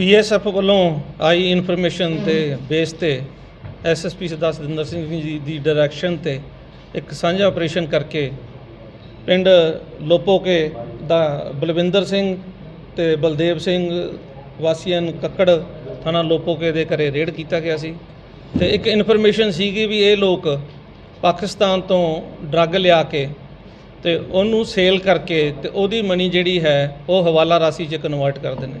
BSF ਵੱਲੋਂ ਆਈ information ਤੇ ਬੇਸ ਤੇ ਐਸਐਸਪੀ ਸਰਦਾਰ ਸਤਿੰਦਰ ਸਿੰਘ ਜੀ ਦੀ ਡਾਇਰੈਕਸ਼ਨ ਤੇ ਇੱਕ ਸਾਂਝਾ ਆਪਰੇਸ਼ਨ ਕਰਕੇ ਪਿੰਡ ਲੋਪੋਕੇ ਦਾ ਬਲਵਿੰਦਰ ਸਿੰਘ ਤੇ ਬਲਦੇਵ ਸਿੰਘ ਵਾਸੀਆਂ ਕੱਕੜ ਥਾਣਾ ਲੋਪੋਕੇ ਦੇ ਘਰੇ ਰੇਡ ਕੀਤਾ ਗਿਆ ਸੀ। ਤੇ ਇੱਕ ਇਨਫੋਰਮੇਸ਼ਨ ਸੀਗੀ ਵੀ ਇਹ ਲੋਕ ਪਾਕਿਸਤਾਨ ਤੋਂ ਡਰੱਗ ਲਿਆ ਕੇ ਤੇ ਉਹਨੂੰ ਸੇਲ ਕਰਕੇ ਤੇ ਉਹਦੀ ਮਨੀ ਜਿਹੜੀ ਹੈ ਉਹ ਹਵਾਲਾ ਰਾਸ਼ੀ 'ਚ ਕਨਵਰਟ ਕਰਦੇ ਨੇ।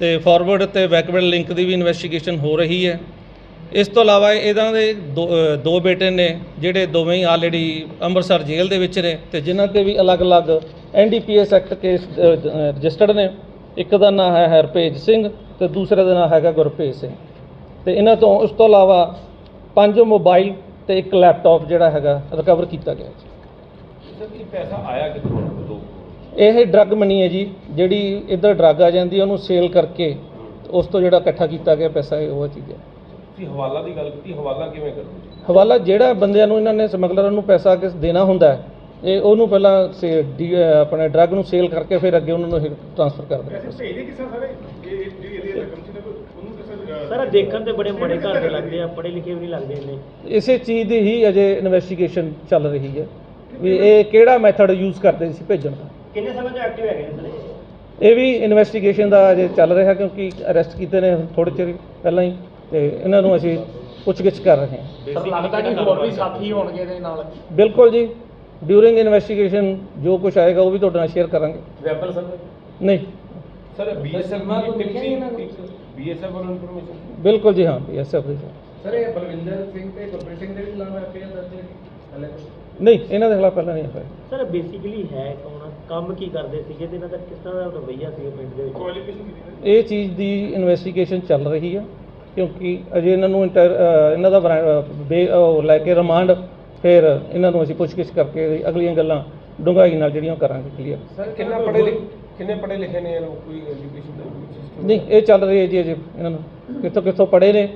ਤੇ ਫਾਰਵਰਡ ਤੇ ਬੈਕਵਰਡ ਲਿੰਕ ਦੀ ਵੀ ਇਨਵੈਸਟੀਗੇਸ਼ਨ ਹੋ ਰਹੀ ਹੈ। ਇਸ ਤੋਂ ਇਲਾਵਾ ਇਹਨਾਂ ਦੇ ਦੋ ਦੋ ਬੇਟੇ ਨੇ, ਜਿਹੜੇ ਦੋਵੇਂ ਹੀ ਆਲਰੇਡੀ ਅੰਮ੍ਰਿਤਸਰ ਜੇਲ੍ਹ ਦੇ ਵਿੱਚ ਨੇ ਤੇ ਜਿਨ੍ਹਾਂ ਤੇ ਵੀ ਅਲੱਗ-ਅਲੱਗ ਐਨਡੀਪੀਐਸ ਐਕਟ ਕੇਸ ਰਜਿਸਟਰਡ ਨੇ। ਇੱਕ ਦਾ ਨਾਮ ਹੈ ਹਰਪੇਜ ਸਿੰਘ ਤੇ ਦੂਸਰੇ ਦਾ ਨਾਮ ਹੈਗਾ ਗੁਰਪ੍ਰੀਤ ਸਿੰਘ। ਤੇ ਇਹਨਾਂ ਤੋਂ ਉਸ ਤੋਂ ਇਲਾਵਾ ਪੰਜ ਮੋਬਾਈਲ ਤੇ ਇੱਕ ਲੈਪਟਾਪ ਜਿਹੜਾ ਹੈਗਾ ਰਿਕਵਰ ਕੀਤਾ ਗਿਆ ਜੀ। ਸਰ, ਇਹ ਪੈਸਾ ਆਇਆ ਕਿੱਥੋਂ? ਇਹ ਡਰੱਗ ਮਨੀ ਹੈ ਜੀ ਜਿਹੜੀ ਇੱਧਰ ਡਰੱਗ ਆ ਜਾਂਦੀ ਹੈ ਉਹਨੂੰ ਸੇਲ ਕਰਕੇ ਉਸ ਤੋਂ ਜਿਹੜਾ ਇਕੱਠਾ ਕੀਤਾ ਗਿਆ ਪੈਸਾ ਇਹ ਉਹ ਚੀਜ਼ ਹੈ। ਤੁਸੀਂ ਹਵਾਲਾ ਦੀ ਗੱਲ ਕੀਤੀ ਹਵਾਲਾ ਕਿਵੇਂ ਕਰਦੇ? ਜੀ ਹਵਾਲਾ ਜਿਹੜਾ ਬੰਦਿਆਂ ਨੂੰ ਇਹਨਾਂ ਨੇ ਸਮਗਲਰਾਂ ਨੂੰ ਪੈਸਾ ਕਿਸ ਦੇਣਾ ਹੁੰਦਾ ਹੈ ਇਹ ਉਹਨੂੰ ਪਹਿਲਾਂ ਸੇ ਡੀ- ਅਹ ਆਪਣੇ ਡਰੱਗ ਨੂੰ ਸੇਲ ਕਰਕੇ ਫਿਰ ਅੱਗੇ ਉਹਨਾਂ ਨੂੰ ਟ੍ਰਾਂਸਫਰ ਕਰ ਦਿੰਦੇ ਭੇਜਦੇ ਕਿਸਾ ਸਾਰੇ? ਇਹ ਇਹ ਜਿਹੜੀ ਇਹਦੀ ਰਕਮ ਸੀ ਨਾ ਕੋਈ ਉਹਨੂੰ ਕਿਸੇ ਸਰ ਇਹ ਦੇਖਣ ਤੇ ਬੜੇ ਬੜੇ ਘਰ ਦੇ ਲੱਗਦੇ ਆ ਪੜ੍ਹੇ ਲਿਖੇ ਵੀ ਨਹੀਂ ਲੱਗਦੇ ਇੰਨੇ। ਇਸੇ ਚੀਜ਼ ਦੀ ਹੀ ਅਜੇ ਇਨਵੈਸਟੀਗੇਸ਼ਨ ਚੱਲ ਰਹੀ ਹੈ ਵੀ ਇਹ ਕਿਹੜਾ ਮੈਥਡ ਯੂਜ਼ ਕਰਦੇ ਸੀ ਭੇਜਣ ਦਾ। ਕਿੰਨੇ ਸਮੇਂ ਤੋਂ ਐਕਟਿਵ ਹੈਗੇ ਨੇ ਸਰ? ਇਹ? ਵੀ ਇਨਵੈਸਟੀਗੇਸ਼ਨ ਦਾ ਅਜੇ ਚੱਲ ਰਿਹਾ ਕਿਉਂਕਿ ਅਰੈਸਟ ਕੀਤੇ ਨੇ ਥੋੜੇ ਚਿਰ ਪਹਿਲਾਂ ਹੀ ਤੇ ਇਹਨਾਂ ਨੂੰ ਅਸੀਂ ਪੁੱਛਗਿੱਛ ਕਰ ਰਹੇ ਹਾਂ। ਸਰ ਲੱਗਦਾ ਕਿ ਹੋਰ ਵੀ ਸਾਥੀ ਹੋਣਗੇ ਇਹਦੇ ਨਾਲ? ਬਿਲਕੁਲ ਜੀ। ਡਿਊਰਿੰਗ ਇਨਵੈਸਟੀਗੇਸ਼ਨ ਜੋ ਕੁਝ ਆਏਗਾ ਉਹ ਵੀ ਤੁਹਾਡੇ ਨਾਲ ਸ਼ੇਅਰ ਕਰਾਂਗੇ। Weapon sir? ਨਹੀਂ। ਸਰ ਬੀਐਸਐਫ ਦੀ ਬੀਐਸਐਫ ਵੱਲੋਂ ਇਨਫੋਰਮੇਸ਼ਨ ਬਿਲਕੁਲ ਜੀ ਹਾਂ ਐਸਐਫ ਦੇ ਸਰ ਇਹ ਬਲਵਿੰਦਰ ਸਿੰਘ ਤੇ ਗੁਰਪ੍ਰੀਤ ਸਿੰਘ ਦੇ ਵੀ ਖਿਲਾਫ ਐਫਆਈਆਰ ਦਰਜ ਹੈ ਹਲੇ ਨਹੀਂ ਇਹਨਾਂ ਦੇ ਖਿਲਾਫ ਪਹਿਲਾਂ ਨਹੀਂ ਹੋਇਆ। ਸਰ ਬੇਸਿਕਲੀ ਹੈ ਕੌਣ? ਕੰਮ ਕੀ ਕਰਦੇ ਸੀਗੇ ਤੇ ਇਹਨਾਂ ਦਾ ਕਿਸ ਤਰ੍ਹਾਂ ਦਾ ਰਵੱਈਆ ਸੀ ਪਿੰਡ ਦੇ ਵਿੱਚ? ਕੁਆਲੀਫਿਕੇਸ਼ਨ ਇਹ ਚੀਜ਼ ਦੀ ਇਨਵੈਸਟੀਗੇਸ਼ਨ ਚੱਲ ਰਹੀ ਹੈ ਕਿਉਂਕਿ ਅਜੇ ਇਹਨਾਂ ਨੂੰ ਇੰਟਰ- ਅ, ਇਹਨਾਂ ਦਾ ਬੇ- ਉਹ ਲੈ ਕੇ ਰਿਮਾਂਡ ਫਿਰ ਇਹਨਾਂ ਨੂੰ ਅਸੀਂ ਪੁੱਛਗਿੱਛ ਕਰਕੇ ਅਗਲੀਆਂ ਗੱਲਾਂ ਡੂੰਘਾਈ ਨਾਲ ਜਿਹੜੀਆਂ ਉਹ ਕਰਾਂਗੇ ਕਲੀਅਰ ਸਰ ਕਿੰਨਾ ਲਿਖੇ ਕਿੰਨੇ ਪੜ੍ਹੇ ਲਿਖੇ ਨੇ ਇਹਨਾਂ? ਨੂੰ ਕੋਈ ਐਜੂਕੇਸ਼ਨ ਦਾ ਨਹੀਂ ਇਹ ਚੱਲ ਰਹੀ ਹੈ ਜੀ ਅਜੇ ਇਹਨਾਂ ਨੂੰ। ਕਿੱਥੋਂ ਕਿੱਥੋਂ ਪੜ੍ਹੇ ਨੇ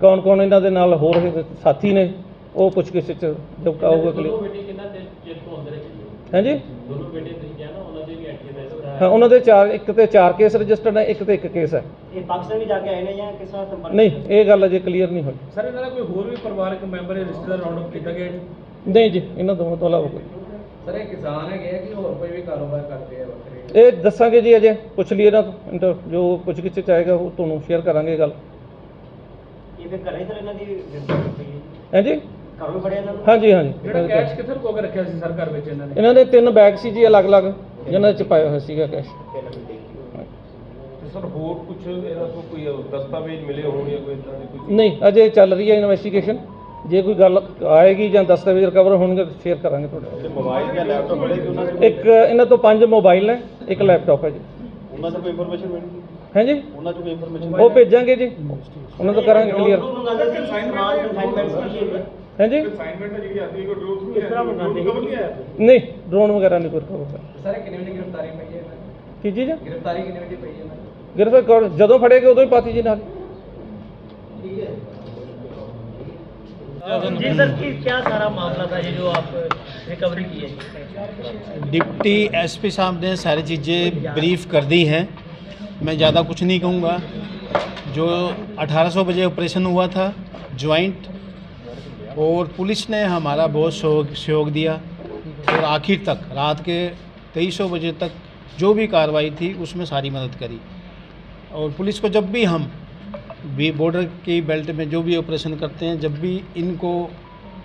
ਕੌਣ ਕੌਣ ਇਹਨਾਂ ਦੇ ਨਾਲ ਹੋਰ ਸਾਥੀ ਨੇ ਉਹ ਪੁੱਛਗਿੱਛ ਚ ਜੋ ਆਊਗਾ ਕਲੀਅਰ ਬੇਟੇ ਕਿੰਨਾ ਚਿਰ ਤੋਂ ਅੰਦਰ ਹਾਂਜੀ? ਦੋਨੋਂ ਬੇਟੇ ਤੁਸੀਂ ਕਿਹਾ ਨਾ ਉਹਨਾਂ ਦੇ ਵੀ ਐਕਟਿਵ ਹਾਂ ਉਹਨਾਂ ਦੇ ਚਾਰ ਇੱਕ ਤੇ ਚਾਰ ਕੇਸ ਰਜਿਸਟਰਡ ਹੈ ਇੱਕ ਤੇ ਇੱਕ ਕੇਸ ਹੈ। ਇਹ ਪਾਕਿਸਤਾਨ ਵੀ ਜਾ ਕੇ ਆਏ ਨੇ ਜਾਂ ਕਿਸ ਤਰ੍ਹਾਂ ਸੰਪਰਕ ਨਹੀਂ ਇਹ ਗੱਲ ਅਜੇ ਕਲੀਅਰ ਨਹੀਂ ਹੋਈ। ਸਰ ਇਹਨਾਂ ਦਾ ਕੋਈ ਹੋਰ ਵੀ ਪਰਿਵਾਰਕ ਮੈਂਬਰ ਜਾਂ ਰਿਸ਼ਤੇਦਾਰ ਰਾਉਂਡ ਅਪ ਕੀਤਾ ਗਿਆ ਜੀ ਨਹੀਂ ਜੀ ਇਹਨਾਂ ਦੋਵਾਂ ਤੋਂ ਇਲਾਵਾ ਕੋਈ। ਸਰ ਇਹ ਕਿਸਾਨ ਹੈਗੇ ਆ ਕਿ ਹੋਰ ਕੋਈ ਵੀ ਕਾਰੋਬਾਰ ਕਰਦੇ ਆ ਵੱਖਰੇ? ਇਹ ਦੱਸਾਂਗੇ ਜੀ ਅਜੇ ਪੁੱਛ ਲਈ ਇਹਨਾਂ ਤੋਂ। ਇੰਟਰ ਜੋ ਪੁੱਛਗਿੱਛ ਚ ਆਏਗਾ ਉਹ ਤੁਹਾਨੂੰ ਸ਼ੇਅਰ ਕਰਾਂਗੇ ਗੱਲ। ਇਹ ਫਿਰ ਘਰੇ ਸਰ ਇਹਨਾਂ ਦੀ ਗ੍ਰਿਫਤਾਰੀ ਕੀਤੀ ਗਈ। ਹਾਂਜੀ ਘਰੋਂ ਫੜਿਆ ਇਹਨਾਂ ਨੂੰ? ਹਾਂਜੀ ਹਾਂਜੀ। ਜਿਹੜਾ ਕੈਸ਼ ਕਿੱਥੇ ਲੁਕੋ ਕੇ ਰੱਖਿਆ ਸੀ ਸਰ ਘਰ ਵਿੱਚ ਇਹਨਾਂ ਨੇ? ਇਹਨਾਂ ਦੇ ਤਿੰਨ ਬੈਗ ਸੀ ਜੀ ਅਲੱਗ-ਅਲੱਗ ਜਿਨ੍ਹਾਂ ਚ ਪਾਇਆ ਹੋਇਆ ਸੀਗਾ ਕੈਸ਼ ਤੇ ਸਰ ਹੋਰ ਕੁਝ ਇਹਨਾਂ ਤੋਂ ਕੋਈ ਦਸਤਾਵੇਜ਼ ਮਿਲੇ ਹੋਣ ਜਾਂ ਕੋਈ ਇਦਾਂ ਦੀ ਕੋਈ ਨਹੀਂ ਅਜੇ ਚੱਲ ਰਹੀ ਹੈ ਇਨਵੈਸਟੀਗੇਸ਼ਨ ਜੇ ਕੋਈ ਗੱਲ ਆਏਗੀ ਜਾਂ ਦਸਤਾਵੇਜ਼ ਰਿਕਵਰ ਹੋਣਗੇ ਤਾਂ ਸ਼ੇਅਰ ਕਰਾਂਗੇ ਤੁਹਾਡੇ ਨਾਲ। ਮੋਬਾਈਲ ਜਾਂ ਲੈਪਟਾਪ ਮਿਲੇ ਕਿ ਉਹਨਾਂ ਇੱਕ ਇਹਨਾਂ ਤੋਂ ਪੰਜ ਮੋਬਾਈਲ ਨੇ ਇੱਕ ਲੈਪਟਾਪ ਹੈ ਜੀ। ਉਹਨਾਂ ਤੋਂ ਕੋਈ ਇਨਫੋਰਮੇਸ਼ਨ ਮਿਲੀ? ਹਾਂਜੀ ਉਹਨਾਂ ਤੋਂ ਕੋਈ ਇਨਫੋਰਮੇਸ਼ਨ ਉਹ ਭੇਜਾਂਗੇ ਜੀ। ਉਹਨਾਂ ਤੋਂ ਕਰਾਂਗੇ ਕਲੀਅਰ ਡਰੋਨ ਮੰਗਾਉਂਦੇ ਸੀ ਸਮਾਨ ਕਨਸਾਈਨਮੈਂਟ ਕੀ ਹੈ ਹਾਂਜੀ ਅਸਾਈਨਮੈਂਟ ਜਿਹੜੀ ਆਦੀ ਕੋਈ ਡਰੋਨ ਥਰੂ ਕਿਸ ਤਰ੍ਹਾਂ ਮੰਗਾਉਂਦੇ ਕਵਰ ਨਹੀਂ ਆਇਆ ਨਹੀਂ ਡਰੋਨ ਵਗੈਰਾ ਨਹੀਂ ਕੋਈ recover ਹੋਇਆ। ਸਰ ਕਿੰਨੇ ਵਜੇ ਗ੍ਰਿਫਤਾਰੀ ਪਈ ਹੈ ਇਹਨਾਂ ਦੀ ਕੀ ਚੀਜ਼ ਗ੍ਰਿਫਤਾਰੀ ਕਿੰਨੇ ਵਜੇ ਪਈ ਹੈ ਇਹਨਾਂ ਦੀ ਗਿਰਫਤਾਰ ਕਰ ਜਦੋਂ ਫੜੇਗੇ ਉਦੋਂ ਹੀ ਪਾਤੀ ਜੀ ਨਾਲ जी सर की क्या सारा मामला था ये जो आप रिकवरी की है डिप्टी एसपी साहब ने सारी चीज़ें ब्रीफ कर दी हैं मैं ज़्यादा कुछ नहीं कहूँगा जो 1800 बजे ऑपरेशन हुआ था ज्वाइंट और पुलिस ने हमारा बहुत सहयोग सहयोग दिया। और आखिर तक, रात के तेईस बजे तक जो भी कार्रवाई थी, उसमें सारी मदद करी। और पुलिस को जब भी हम भी बॉर्डर की बेल्ट में जो भी ऑपरेशन करते हैं, जब भी इनको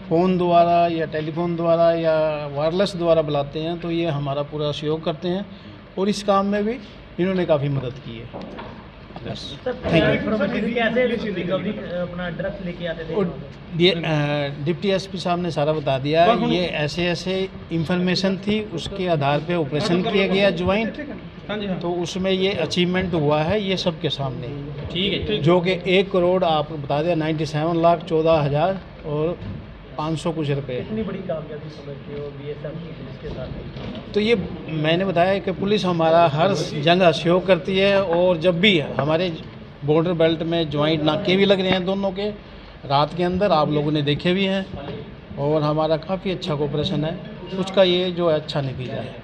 फ़ोन द्वारा या टेलीफोन द्वारा या वायरलेस द्वारा बुलाते हैं तो ये हमारा पूरा सहयोग करते हैं। और इस काम में भी इन्होंने काफ़ी मदद की है। डिप्टी थैंक यू डिप्टी साहब ने सारा बता दिया ये ऐसे ऐसे इंफॉर्मेशन थी उसके आधार पे ऑपरेशन किया गया ज्वाइंट तो उसमें ये अचीवमेंट हुआ है ये सबके सामने। ठीक है जो कि एक करोड़ आप बता दिया नाइन्टी सेवन लाख चौदह हज़ार और पाँच सौ कुछ रुपए। इतनी बड़ी कामयाबी समझते हो बीएसएफ पुलिस के साथ? तो ये मैंने बताया कि पुलिस हमारा हर जगह सहयोग करती है और जब भी हमारे बॉर्डर बेल्ट में ज्वाइंट नाके भी लग रहे हैं दोनों के रात के अंदर आप लोगों ने देखे भी हैं और हमारा काफ़ी अच्छा कोऑपरेशन है। उसका ये जो है अच्छा नतीजा है।